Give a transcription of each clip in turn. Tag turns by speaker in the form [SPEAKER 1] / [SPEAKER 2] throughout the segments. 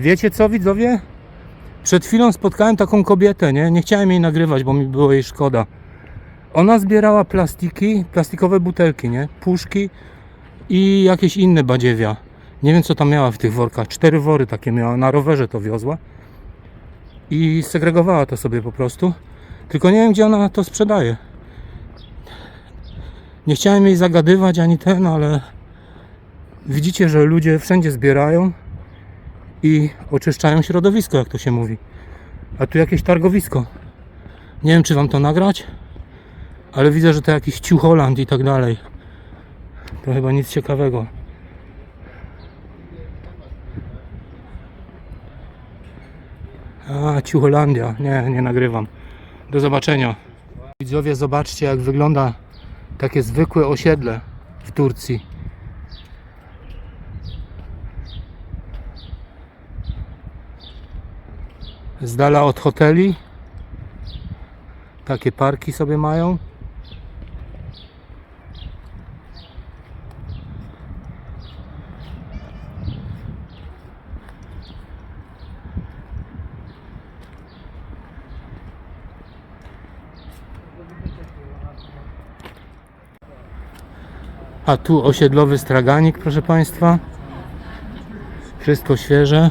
[SPEAKER 1] Wiecie co widzowie? Przed chwilą spotkałem taką kobietę, nie? Nie chciałem jej nagrywać, bo mi było jej szkoda. Ona zbierała plastiki, plastikowe butelki, nie? Puszki i jakieś inne badziewia. Nie wiem co tam miała w tych workach. Cztery wory takie miała, na rowerze to wiozła. I segregowała to sobie po prostu. Tylko nie wiem gdzie ona to sprzedaje. Nie chciałem jej zagadywać ani ten, ale widzicie, że ludzie wszędzie zbierają i oczyszczają środowisko, jak to się mówi. A tu jakieś targowisko. Nie wiem, czy wam to nagrać, ale widzę, że to jakiś Ciucholand i tak dalej. To chyba nic ciekawego. A, Ciucholandia. Nie, nie nagrywam. Do zobaczenia. Widzowie, zobaczcie, jak wygląda takie zwykłe osiedle w Turcji. Z dala od hoteli. Takie parki sobie mają. A tu osiedlowy straganik, proszę Państwa. Wszystko świeże.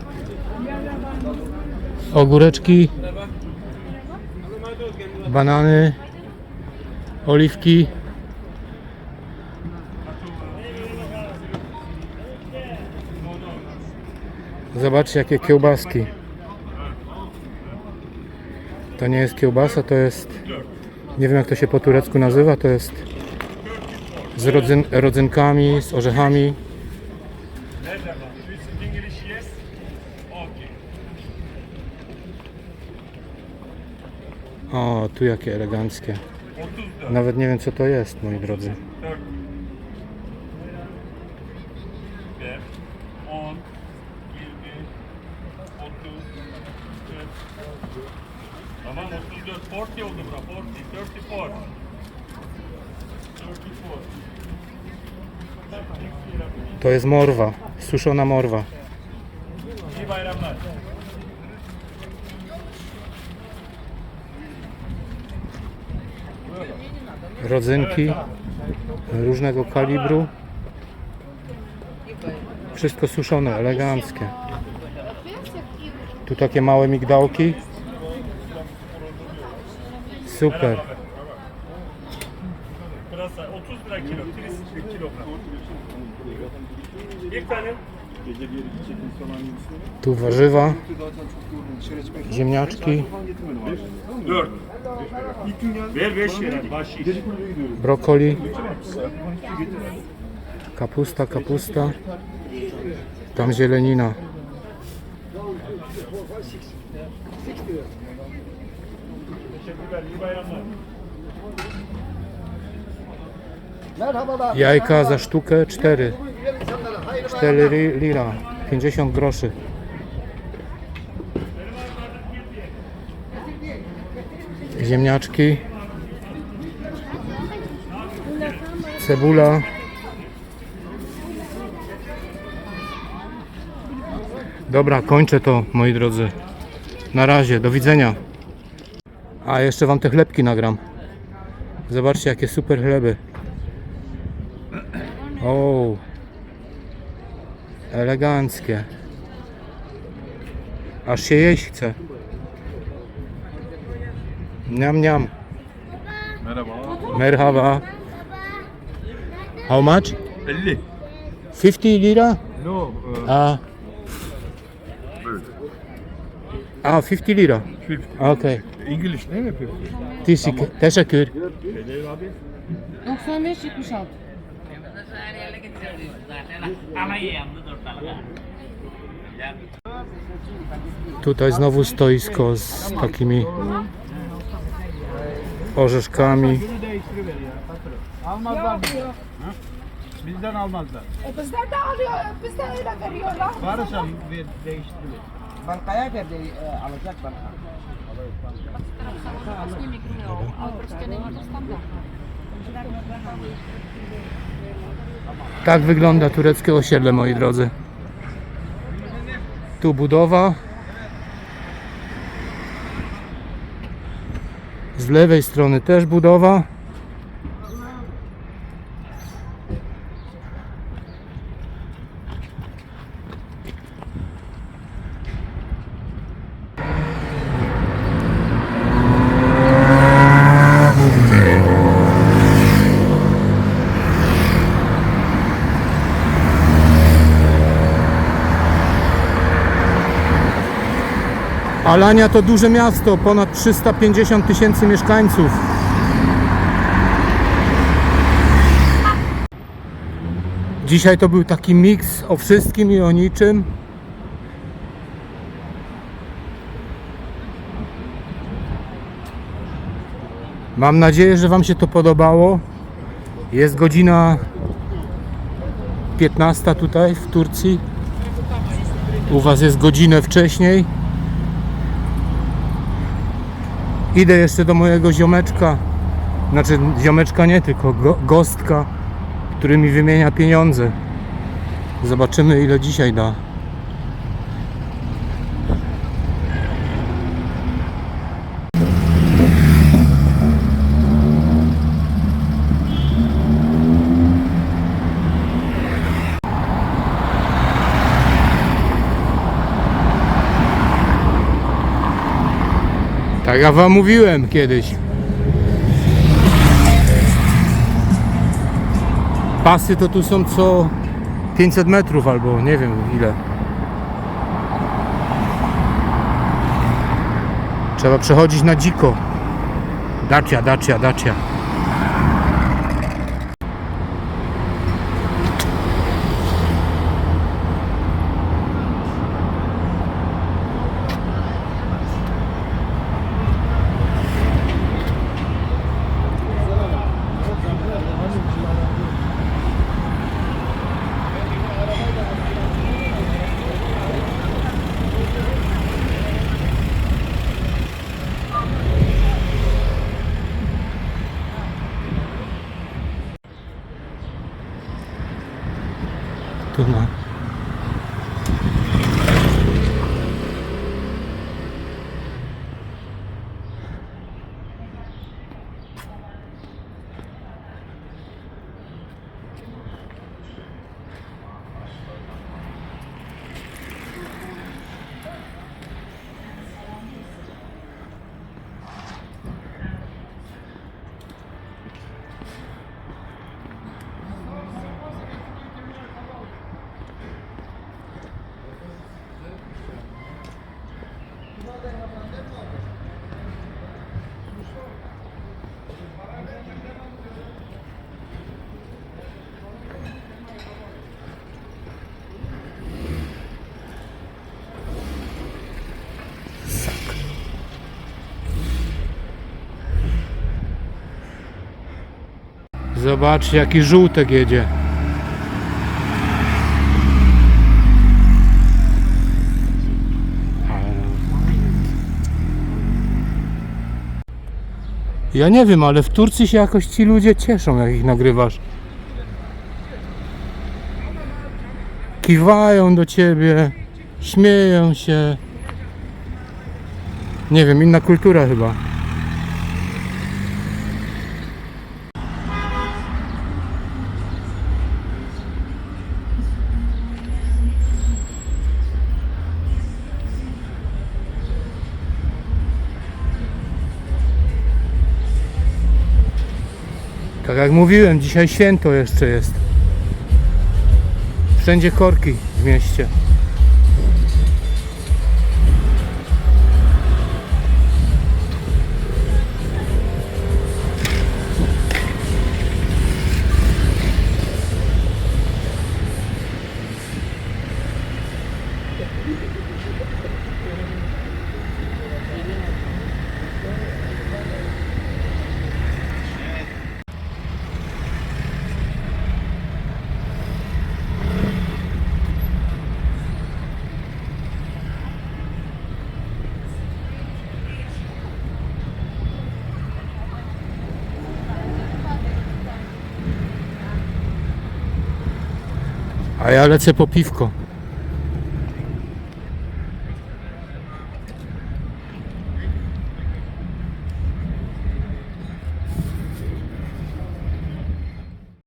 [SPEAKER 1] Ogóreczki. Banany. Oliwki. Zobaczcie jakie kiełbaski. To nie jest kiełbasa, to jest nie wiem jak to się po turecku nazywa, to jest z rodzyn, rodzynkami, z orzechami. O, tu jakie eleganckie. Nawet nie wiem co to jest, moi drodzy.
[SPEAKER 2] 10, 20, 30, 40. Tamam 34, 40 oldu bura. 40, 34. 34.
[SPEAKER 1] To jest morwa, suszona morwa. Rodzynki różnego kalibru. Wszystko suszone, eleganckie. Tu takie małe migdałki. Super.
[SPEAKER 2] Pırasa 30 lira kilo. Kilis 1 kilogram. Bir tane.
[SPEAKER 1] Tu warzywa, ziemniaczki,
[SPEAKER 3] Falan getirmedim abi.
[SPEAKER 2] 4.
[SPEAKER 3] İlk gün geldim.
[SPEAKER 2] Ver 5 lira. Baş iş.
[SPEAKER 3] Gece kulübe gidiyoruz.
[SPEAKER 1] brokoli, kapusta, kapusta. Tam zielenina. Jajka za sztukę 4. 4 ri- lira. 50 groszy. Ziemniaczki. Cebula. Dobra, kończę to, moi drodzy. Na razie, do widzenia. A jeszcze wam te chlebki nagram. Zobaczcie, jakie super chleby. O, eleganckie. Aż się jeść chce. Niam niam.
[SPEAKER 3] Merhaba.
[SPEAKER 1] Merhaba. How much?
[SPEAKER 3] 50.
[SPEAKER 1] 50 lira?
[SPEAKER 3] No.
[SPEAKER 1] A. A 50 lira.
[SPEAKER 3] 50.
[SPEAKER 1] Okey.
[SPEAKER 3] English değil mi 50?
[SPEAKER 1] Teşekkür. Teşekkür.
[SPEAKER 4] 95 76.
[SPEAKER 5] Ama iyi tane.
[SPEAKER 1] Tutaj znowu stoisko z takimi orzeszkami.
[SPEAKER 3] Bizden. Almazlar.
[SPEAKER 4] E bizden de alıyor, bizden öyle veriyorlar.
[SPEAKER 3] Varsa ver.
[SPEAKER 5] Bankaya verdi e, alacak banka.
[SPEAKER 1] Tak wygląda tureckie osiedle, moi drodzy. Tu budowa. Z lewej strony też budowa. Alania to duże miasto, ponad 350 tysięcy mieszkańców. Dzisiaj to był taki miks o wszystkim i o niczym. Mam nadzieję, że Wam się to podobało. Jest godzina 15 tutaj w Turcji. U Was jest godzinę wcześniej. Idę jeszcze do mojego ziomeczka. Znaczy ziomeczka nie, tylko go, gostka, który mi wymienia pieniądze. Zobaczymy ile dzisiaj da. Tak jak wam mówiłem kiedyś. Pasy to tu są co 500 metrów albo nie wiem ile. Trzeba przechodzić na dziko. Dacia, dacia, dacia. Tu na. Zobaczcie jaki żółtek jedzie. Ja nie wiem, ale w Turcji się jakoś ci ludzie cieszą, jak ich nagrywasz. Kiwają do ciebie, śmieją się. Nie wiem, inna kultura chyba. Tak jak mówiłem, dzisiaj święto jeszcze jest. Wszędzie korki w mieście. A ja lecę po piwko.